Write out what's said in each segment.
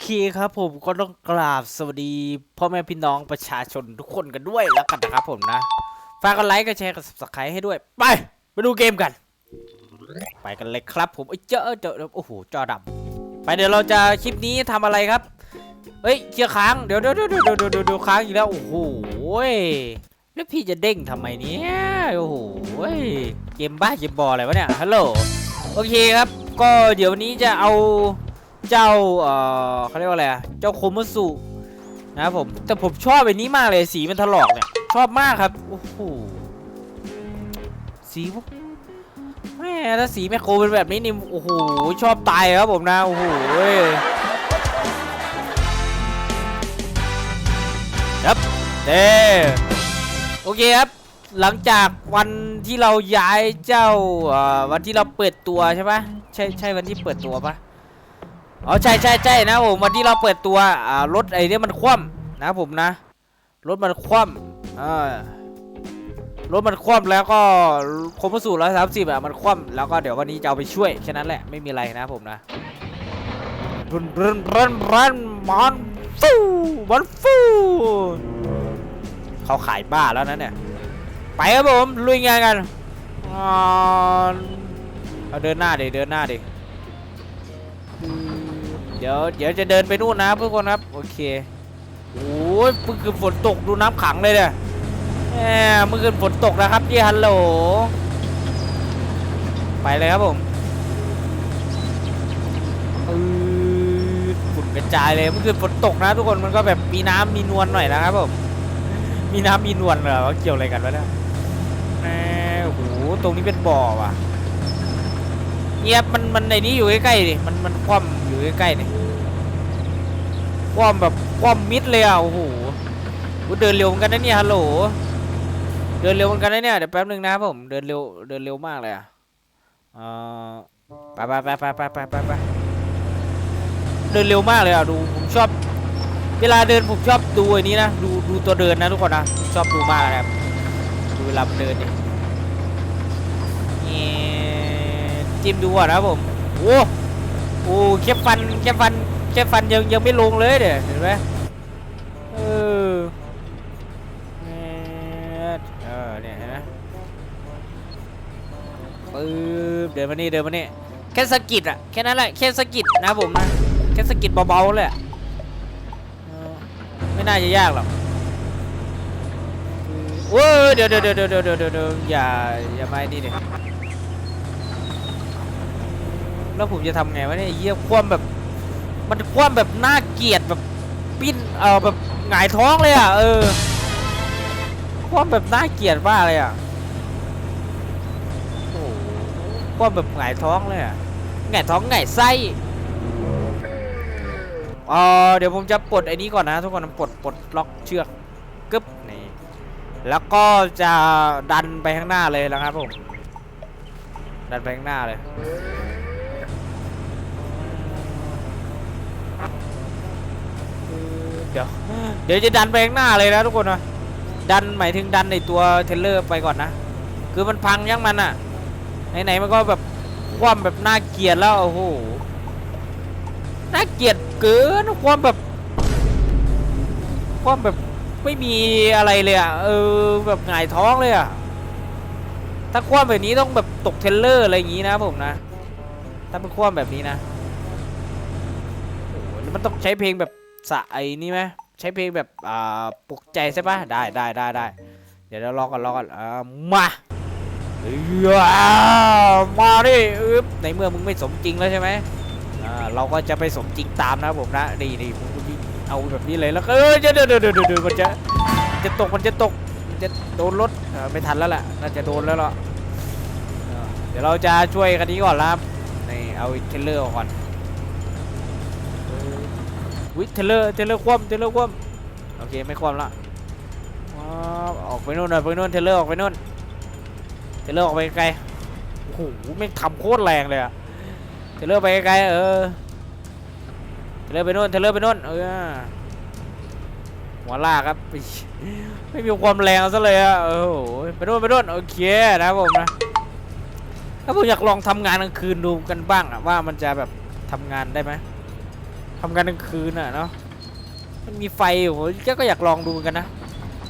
เคครับผมก็ต้องกราบสวัสดีพ่อแม่พี่น้องประชาชนทุกคนกันด้วยแล้วกันนะครับผมนะ ฝากกดไลค์กดแชร์กด subscribe ให้ด้วย ไปไปดูเกมกัน ไปกันเลยครับผมเอ้เจอเจอโอ้โหจอดำไปเดี๋ยวเราจะคลิปนี้ทำอะไรครับเฮ้ยเคลียร์ค้างเดี๋ยวเดี๋ยวเดี๋ยวเดี๋ยวเดี๋ยวค้างอีกแล้วโอ้โหแล้วพี่จะเด้งทำไมเนี่ยโอ้โหเกมบ้าเกมบออะไรวะเนี่ยฮัลโหลโอเคครับ ก็เดี๋ยววันนี้จะเอา เจ้าเอ่อเขาเรียกว่าอะไรอะเจ้าโคมัสุนะครับผมแต่ผมชอบแบบนี้มากเลยสีมันถลอกเนี่ยชอบมากครับโอ้โหสีพวกแม่ถ้าสีแมคโครเป็นแบบนี้นี่โอ้โหชอบตายครับผมนะโอ้โหครับเด้โอเคครับหลังจากวันที่เราย้ายเจ้าเอ่อวันที่เราเปิดตัวใช่ปะใช่ใช่วันที่เปิดตัวปะ อ๋อใช่ใช่ใช่นะผมวันที่เราเปิดตัวอ่ารถไอ้เนี่ยมันคว่ำนะผมนะ รถมันคว่ำอ่ารถมันคว่ำแล้วก็คมสูตรร้อยสามสิบอะมันคว่ำแล้วก็เดี๋ยววันนี้จะเอาไปช่วยแค่นั้นแหละไม่มีอะไรนะผมนะรันรันรันรันมันฟูมันฟูเขาขายบ้าแล้วนะเนี่ยไปครับผมลุยงานกันเอาเดินหน้าดิเดินหน้าดิ ดี๋ยวเดี๋ยวจะเดินไปนู่นนะครับทุกคนครับ โอเคโอ้ยเมื่อคืนฝนตกดูน้ำขังเลยเนี่ยแหมเมื่อคืนฝนตกนะครับพี่ฮัลโหล ไปเลยครับผมอือฝุ่นกระจายเลยเมื่อคืนฝนตกนะทุกคนมันก็แบบมีน้ำมีนวลหน่อยนะครับผมมีน้ำมีนวลเหรอว่าเกี่ยวอะไรกันวะเนี่ยแหมโอ้โหตรงนี้เป็นบ่อว่ะเงียบมันมันในนี้อยู่ใกล้ๆดิมันมันคว่ำ อยู่ใกล้ๆนี่คว่ำแบบคว่ำมิดเลยอะโอ้โหกูเดินเร็วเหมือนกันนะเนี่ยฮัลโหลเดินเร็วเหมือนกันนะเนี่ยเดี๋ยวแป๊บนึงนะผมเดินเร็วเดินเร็วมากเลยอะเออไปไปไปไปไปไปไปไปเดินเร็วมากเลยอะดูผมชอบ เวลาเดินผมชอบดูไอ้นี้นะดูดูตัวเดินนะทุกคนนะชอบดูมากนะครับดูเวลาเดินดินี่ยจิ้มดูก่อนะผมโอ้ โอ้แค่ฟันแค่ฟันแค่ฟันยังยังไม่ลงเลยเดี๋ยเห็นไหมเออเออเนี่ยเห็นไหมปึ๊บเดินมานี่เดินมานี่แค่สกิดอะแค่นั้นแหละแค่สกิดนะผมนะแค่สกิดเบาๆเลยอะไม่น่าจะยากหรอกโอ้ยเดี๋ยวเดี๋ยวเดี๋ยวเดี๋ยวเดี๋ยวเดี๋ยวเดี๋ยวอย่าอย่ามาไอ้นี่ดิ แล้วผมจะทำไงวะเนี่ยไอ้เยี่ยคว่ำแบบ มันคว่ำแบบน่าเกลียดแบบปิ้นเออแบบหงายท้องเลยอะเออคว่ำแบบน่าเกลียดมากเลยอะโอ้โหคว่ำแบบหงายท้องเลยอะหงายท้องหงายไส้เออเดี๋ยวผมจะปลดไอ้นี้ก่อนนะทุกคนปลดปลดล็อกเชือกกึ๊บนี่แล้วก็จะดันไปข้างหน้าเลยนะครับผมดันไปข้างหน้าเลย เดี๋ยว เดี๋ยวจะดันไปข้างหน้าเลยนะทุกคนนะดันหมายถึงดันในตัวเทเลอร์ไปก่อนนะ คือมันพังยังมันอะไหนๆมันก็แบบคว่ำแบบน่าเกียดแล้วโอ้โหน่าเกียดเกินความแบบความแบบไม่มีอะไรเลยอะเออแบบหงายท้องเลยอะถ้าคว่ำแบบนี้ต้องแบบตกเทเลอร์อะไรอย่างงี้นะผมนะ ถ้าเป็นคว่ำแบบนี้นะโอ้โหมันต้องใช้เพลงแบบ สะไอ้นี่ไหมใช้เพลงแบบอ่าปลุกใจใช่ปะได้ได้ได้ได้เดี๋ยวเรารอก่อนรอก่อนอ่ามาเอ้ยมาดิอึ๊บในเมื่อมึงไม่สมจริงแล้วใช่ไหมอ่าเราก็จะไปสมจริงตามนะผมนะนี่นี่ผมเอาแบบนี้เลยแล้วก็เออเดี๋ยวเดี๋ยวเดี๋ยวเดี๋ยวเดี๋ยวมันจะจะตกมันจะตกมันจะโดนรถไม่ทันแล้วแหละน่าจะโดนแล้วล่ะเอเดี๋ยวเราจะช่วยกันนี้ก่อนละครับนี่เอาเทรลเลอร์ก่อน วิเทเลอร์เทเลอร์คว่ำเทเลอร์คว่ำโอเคไม่คว่ำละว้าวออกไปนู่นหน่อยไปนู่นเทเลอร์ออกไปนู่นเทเลอร์ออกไปไกลโอ้โหไม่งทำโคตรแรงเลยอะเทเลอร์ไปไกลเออเทเลอร์ไปนู่นเทเลอร์ไปนู่นเออหัวลากครับไม่มีความแรงซะเลยอะโอ้โหไปนู่นไปนู่นโอเคนะครับผมนะถ้าผมอยากลองทำงานกลางคืนดูกันบ้างอะว่ามันจะแบบทำงานได้ไหม ทำงานกลางคืนอะเนาะมันมีไฟอยู่ผมก็อยากลองดูกันนะ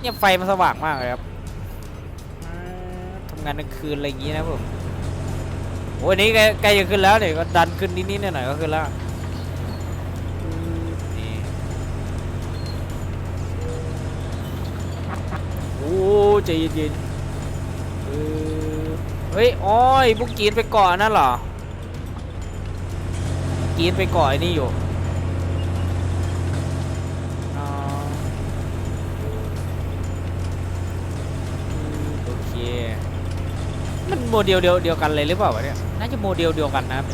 เนี่ยไฟมันสว่างมากเลยครับทำงานกลางคืนอะไรอย่างงี้นะผมโอ้ยนี้ใกล้จะขึ้นแล้วเนี่ยก็ดันขึ้นนิดๆหน่อยๆก็ขึ้นแล้วนี่โอ้ใจเย็นๆเออเฮ้ยอ้อยพวกจีนไปเกาะนั่นเหรอจีนไปเกาะไอ้นี่อยู่ มันโมเดลเดียวเดียวกันเลยหรือเปล่าวะเนี่ย น่าจะโมเดลเดียวกันนะครับ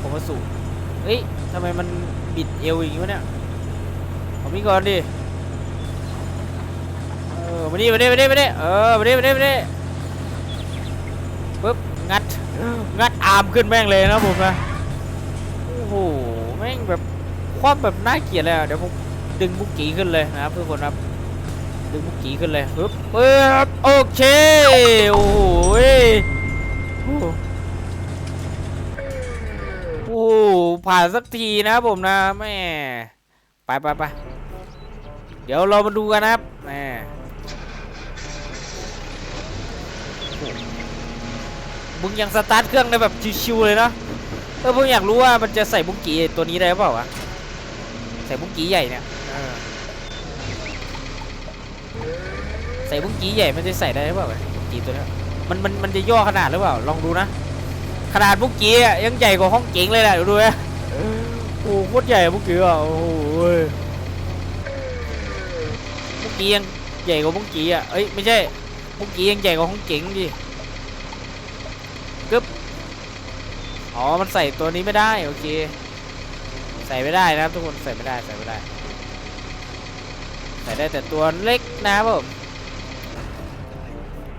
ผมว่าสูงเฮ้ยทำไมมันบิดเอวอย่างงี้วะเนี่ยผมนี่ก่อนดิ เออมาดิมาดิมาดิมาดิเออมาดิมาดิมาดิปึ๊บงัด งัดอาร์มขึ้นแม่งเลยนะผมนะ โอ้โห แม่งแบบความแบบน่าเกลียดเลยอะเดี๋ยวผมดึงบุกกี้ขึ้นเลยนะครับทุกคนครับ ดึงบุกกี้ขึ้นเลยปึ๊บปึ๊บโอเค โอ้โหยโอ้ผ่านสักทีนะผมนะแม่ไปไปไปเดี๋ยวเรามาดูกันนะครับแม่โอ้โหมึงยังสตาร์ทเครื่องได้แบบชิวๆเลยเนาะเออผมอยากรู้ว่ามันจะใส่บุ้งกีตัวนี้ได้หรือเปล่าวะใส่บุ้งกีใหญ่เนี่ย ใส่บุ้งกีใหญ่มันจะใส่ได้หรือเปล่าบุ้งกี้ตัวนี้มันมันมันจะย่อขนาดหรือเปล่าลองดูนะ ขนาดบุ้งกีอะยังใหญ่กว่าห้องเก๋งเลยแหละดูนะโอ้โหโคตรใหญ่บุ้งกีอะโอ้โหบุ้งกียังใหญ่กว่าบุ้งกีอะเอ้ยไม่ใช่บุ้งกียังใหญ่กว่าห้องเก๋งดิกึ๊บอ๋อมันใส่ตัวนี้ไม่ได้โอเคใส่ไม่ได้นะทุกคนใส่ไม่ได้ใส่ไม่ได้ ใส่ได้แต่ตัวเล็กนะครับผม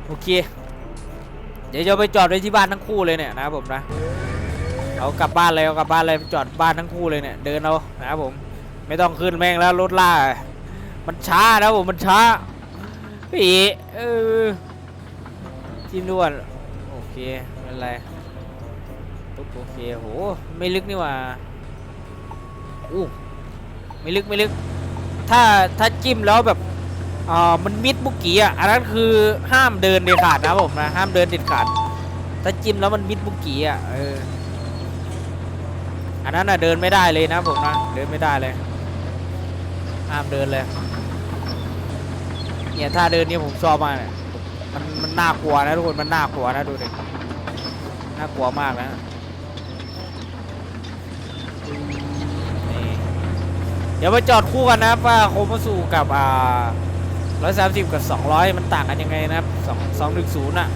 โอเค เดี๋ยวจะไปจอดไว้ที่บ้านทั้งคู่เลยเนี่ยนะครับผมนะเอากลับบ้านเลยเอากลับบ้านเลยจอดบ้านทั้งคู่เลยเนี่ยเดินเอานะครับผมไม่ต้องขึ้นแม่งแล้วรถล่า มันช้านะผมมันช้าพี่เออที่นวดโอเคไม่เป็นไรปุ๊บโอเคโหไม่ลึกนี่หว่าอู้ไม่ลึกไม่ลึก ถ้าถ้าจิ้มแล้วแบบอ่ามันมิดบุกี้อะอันนั้นคือห้ามเดินเด็ดขาดนะผมนะห้ามเดินเด็ดขาด ถ้าจิ้มแล้วมันมิดบุกี้อะเอออันนั้นอะเดินไม่ได้เลยนะผมนะเดินไม่ได้เลยห้ามเดินเลยเนี่ยถ้าเดินเนี่ยผมชอบมากเนี่ยมันมันน่ากลัวนะทุกคนมันน่ากลัวนะดูดิน่ากลัวมากนะ นี่ เดี๋ยวมาจอดคู่กันนะครับว่าโคมาสูกับอ่าร้อยสามสิบกับสองร้อยมันต่างกันยังไงนะครับสองสองหนึ่งศูนย์อะ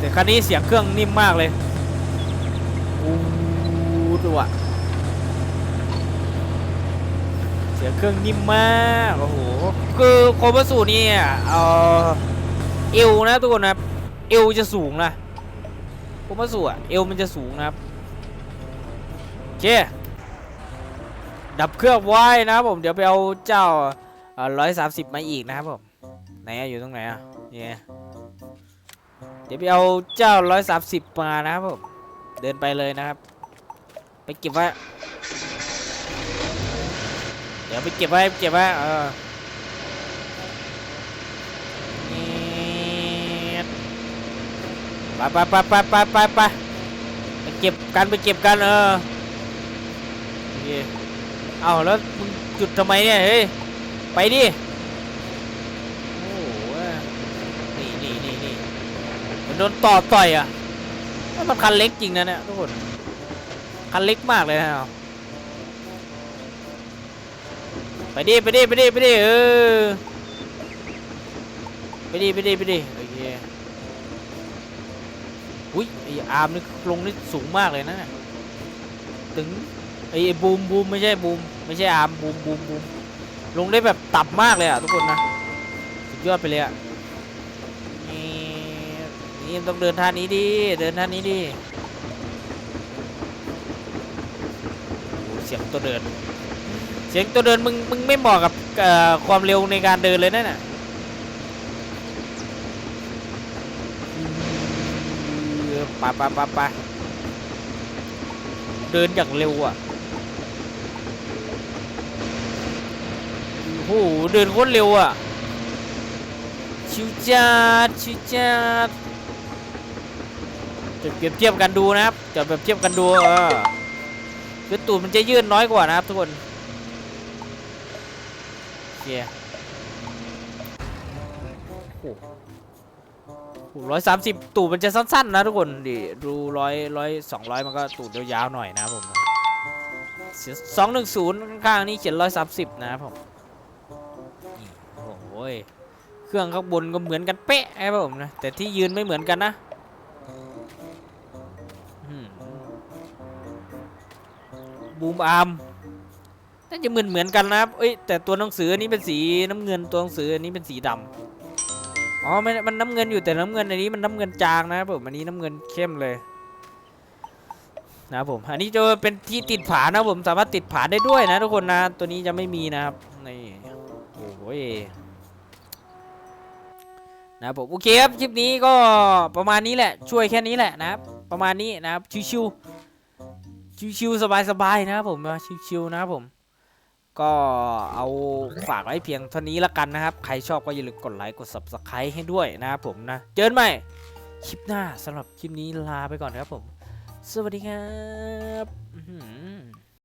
แต่คันนี้เสียงเครื่องนิ่มมากเลยอู้ดูอะเสียงเครื่องนิ่มมากโอ้โหคือโคมาสูนี่เออเอวนะทุกคนนะเอวจะสูงนะ ผมว่าสูอะเอวมันจะสูงนะครับโอเคดับเครื่องไว้นะครับผมเดี๋ยวไปเอาเจ้าร้อยสามสิบมาอีกนะครับผมไหนอะอยู่ตรงไหนอะเนี่ยเดี๋ยวไปเอาเจ้าร้อยสามสิบมานะครับผมเดินไปเลยนะครับ ไปเก็บไว้เดี๋ยวไปเก็บไว้เก็บไว้เออ ไปไปไปไปไปไปไปไปเก็บกันไปเก็บกันเออเอาแล้วมึงจุดทำไมเนี่ยเฮ้ยไปดิโอ้โหนี่นี่นี่นี่มันโดนต่อต่อยอะนั่นมันคันเล็กจริงนะเนี่ยทุกคนคันเล็กมากเลยนะไปดิไปดิไปดิไปดิเออไปดิไปดิไปดิโอเค อุ้ยไออาร์มนี่ลงนี่สูงมากเลยนะเนี่ยถึงไอ้บูมบูมไม่ใช่บูมไม่ใช่อาร์มบูมบูมบูมลงได้แบบต่ำมากเลยอะทุกคนนะสุดยอดไปเลยอะนี่นี่ต้องเดินท่านี้ดิเดินท่านี้ดิเสียงตัวเดิน เสียงตัวเดินมึงมึงไม่เหมาะกับความเร็วในการเดินเลยนะน่ะ ปไปไปไปไปเดินอย่างเร็วอะโอ้โหเดินโคตรเร็วอะ ชิวจัดชิวจัดจะเปรียบเทียบกันดูนะครับจะเปรียบเทียบกันดูเออคือตูดมันจะยืดน้อยกว่านะครับทุกคนโอเคโอ้ ร้อยสามสิบตูดมันจะสั้น ๆ นะทุกคนดิดูร้อยร้อยสองร้อยมันก็ตูดยาวๆหน่อยนะผมสองหนึ่งศูนย์ข้างๆนี่เขียนร้อยสามสิบนะครับผมโอ้โหยเครื่องข้างบนก็เหมือนกันเป๊ะครับผมนะแต่ที่ยืนไม่เหมือนกันนะบูมอาร์มน่าจะเหมือนเหมือนกันนะครับเอ้ยแต่ตัวหนังสืออันนี้เป็นสีน้ำเงินตัวหนังสืออันนี้เป็นสีดำ อ๋อม่มันน้ำเงินอยู่แต่น้ำเงินอันนี้มันน้ำเงินจางนะครับผมอันนี้น้ำเงินเข้มเลยนะครับผมอันนี้จะเป็นที่ติดผานะผมสามารถติดผาได้ด้วยนะทุกคนนะตัวนี้จะไม่มีนะครับนี่โอ้ยนะครับผมโอเคครับคลิปนี้ก็ประมาณนี้แหละ ช่วยแค่นี้แหละนะครับประมาณนี้นะครับชิวๆชิวๆสบายๆนะครับผมนะชิวๆนะครับผม ก็เอาฝากไว้เพียงเท่านี้ละกันนะครับ ใครชอบก็อย่าลืมกดไลค์กด subscribe ให้ด้วยนะครับผมนะ เจอกันใหม่คลิปหน้าสำหรับคลิปนี้ลาไปก่อนครับผม สวัสดีครับ